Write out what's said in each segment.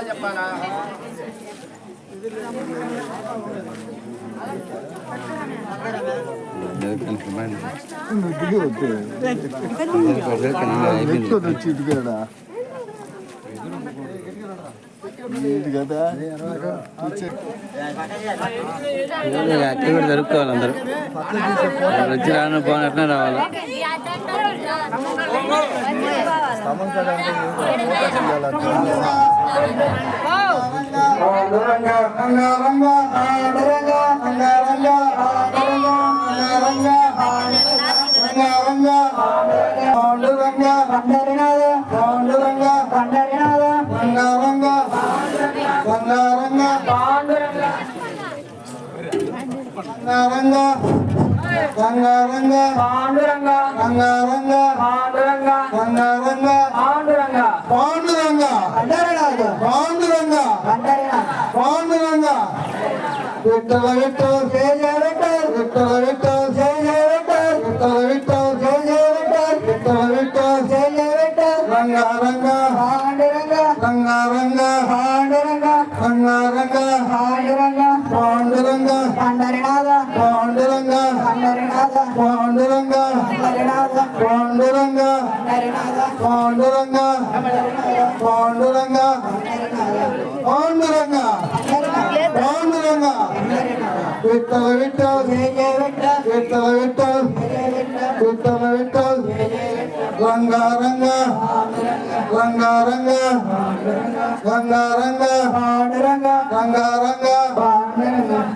వందనాలు చెప్పాలా అయిపోయింది అక్కడ కూడా జరుపుకోవాలి అందరూ. వచ్చి రాను పోను అట్లా రావాలి. రంగా రంగారంగ పాండురంగ రంగారంగ పాండురంగ రంగారంగ పాండురంగ పాండురంగ అందరినాథ పాండురంగ అందరినాథ పాండురంగ విట్టల విట్టల జయ జయ విఠల్ విట్టల విట్టల జయ జయ విఠల్ విట్టల విట్టల జయ జయ విఠల్ విట్టల విట్టల జయ పాండురంగా. పాండురంగా. పాండురంగా. విట్టల విట్టల్ జయ జయ విఠల్ విట్టల విట్టల విట్టల విట్టల రంగారంగ రంగారంగా రంగారంగా పాండురంగ రంగారంగా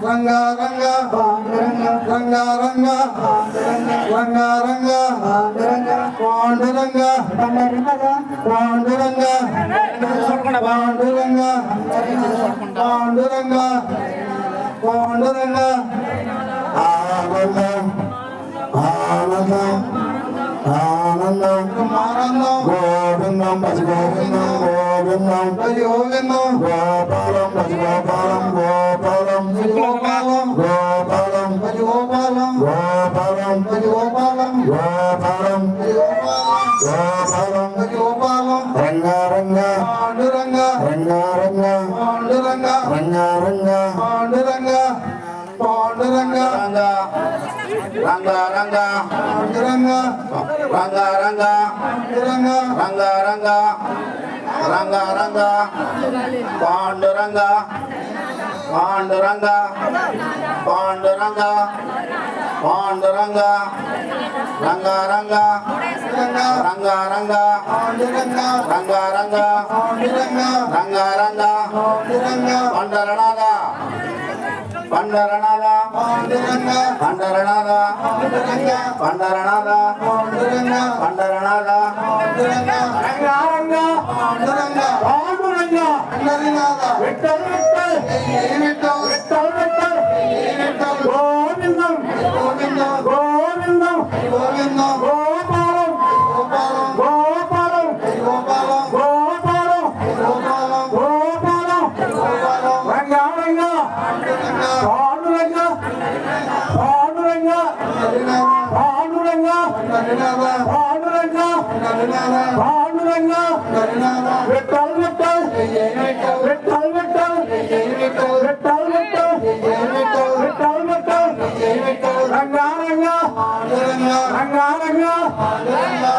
రంగారంగ రంగారంగ రంగారంగ పాండురంగ. అందరినాథ పాండురంగ పాండురంగ పాండురంగ పాండురంగ ఆనందం. ఆనందం. ఆనందం. గోవిందం భజ గోవిందం. గోవిందం భజ గోవిందం. గోపాలం భజ గోపాలం గోపాలం గోపాలం భజ గోపాలం రంగారంగ పాండురంగ రంగారంగ పాండురంగ రంగారంగ పాండురంగ పాండురంగ రంగ రంగ పాండురంగ రంగ రంగ పాండురంగ ரங்கா ரங்கா. ரங்கா ரங்கா. ரங்கா ரங்கா. ரங்கா ரங்கா. பண்டரநாதா. பண்டரநாதா. பண்டரநாதா. பண்டரநாதா. பண்டரநாதா. ரங்கா ரங்கா. ராமுரங்கா வாழ்வண்ணா வெட்டால் வெட்டால் வெட்டால் வெட்டால் வெட்டால் வெட்டால் வெட்டால் வெட்டால் ரங்காரங்கா ரங்காரங்கா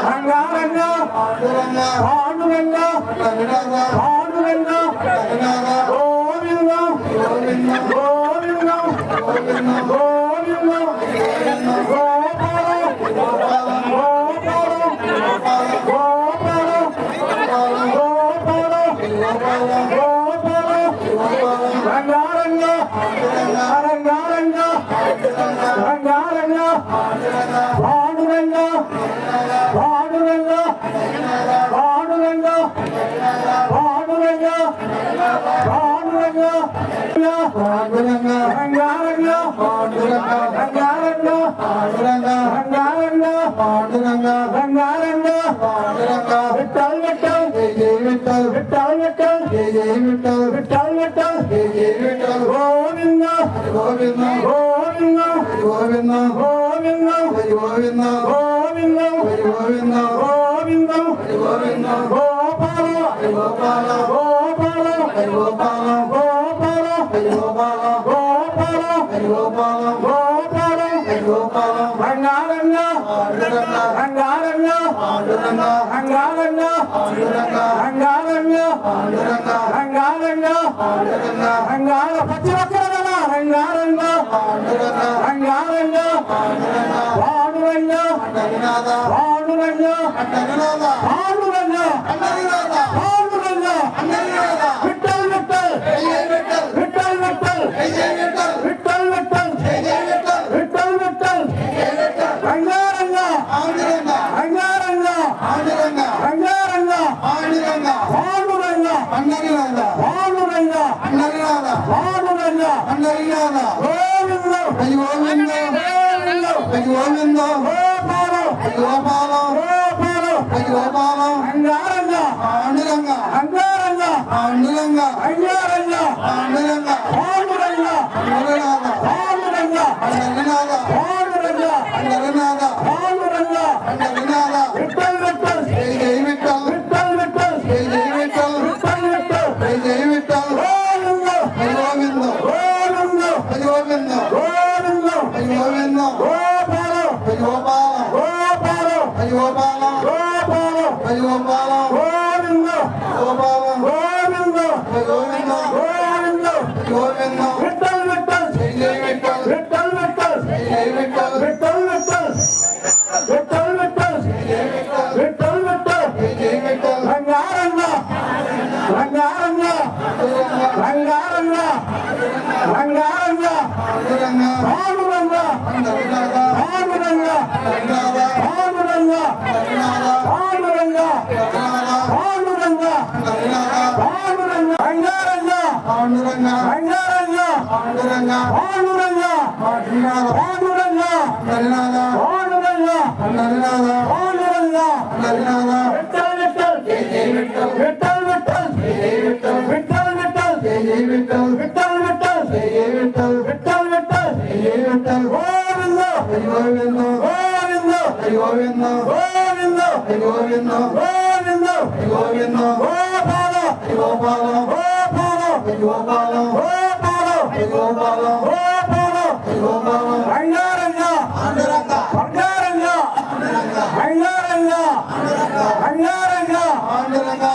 ரங்காரங்கா வாழ்வண்ணா వాడురంగా వాడురంగా వాడురంగా వాడురంగా వాడురంగా వాడురంగా రంగారంగా వాడురంగా రంగారంగా వాడురంగా రంగారంగా వాడురంగా రంగారంగా జయ విఠల్ విఠల్ విఠల్ జయ జయ విఠల్ గోవింద గోవింద గోవింద గోవింద గోవింద గోవింద గోవింద గోవింద గోవింద గోవింద గోపాల గోపాల గోపాల గోపాల గోపాల గోపాల గోపాల గోపాల గోపాల గోపాల రంగారంగ రంగారంగ రంగారంగ రంగారంగ రంగాల ప్రతి ఒక్కరగల రంగారంగ రంగారంగ వాడురంగ వాడురంగ వాడురంగ వాడురంగ గోవిందో అయ్యో బాలం అయ్యో బాలం అంగారంగా పాండురంగా అంగారంగా పాండురంగా అంగారంగా పాండురంగా పాండురంగా అంగరనాథ పాండురంగా అంగరనాథ పాండురంగా అంగరనాథ పాండురంగా అంగరనాథ రిప్పల్ రిప్పల్ రంగారంగా రామురంగా రామురంగా Hang on! అంగారంగా. ఆందోళనగా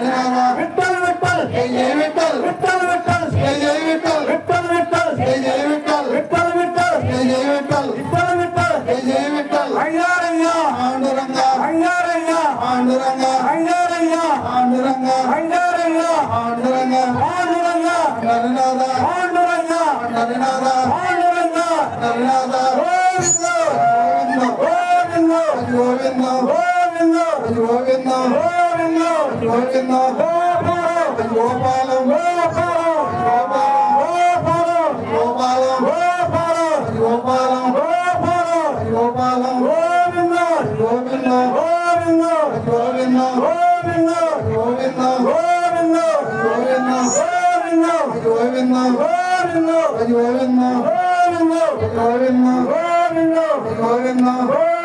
విఠల్ విఠల్ విఠల్ విఠల్ విఠల్ విఠల్ విఠల్ విఠల్ విఠల్ విఠల్ విఠల్ విఠల్ విఠల్ విఠల్ విఠల్ అయ్యారయ్యా పాండురంగా అయ్యారయ్యా పాండురంగా అయ్యారయ్యా పాండురంగా అయ్యారయ్యా పాండురంగా పాండురంగా నరనాథ పాండురంగా నరనాథ పాండురంగా నరనాథ గోవింద గోవింద గోవింద గోవింద గోవింద. Oh,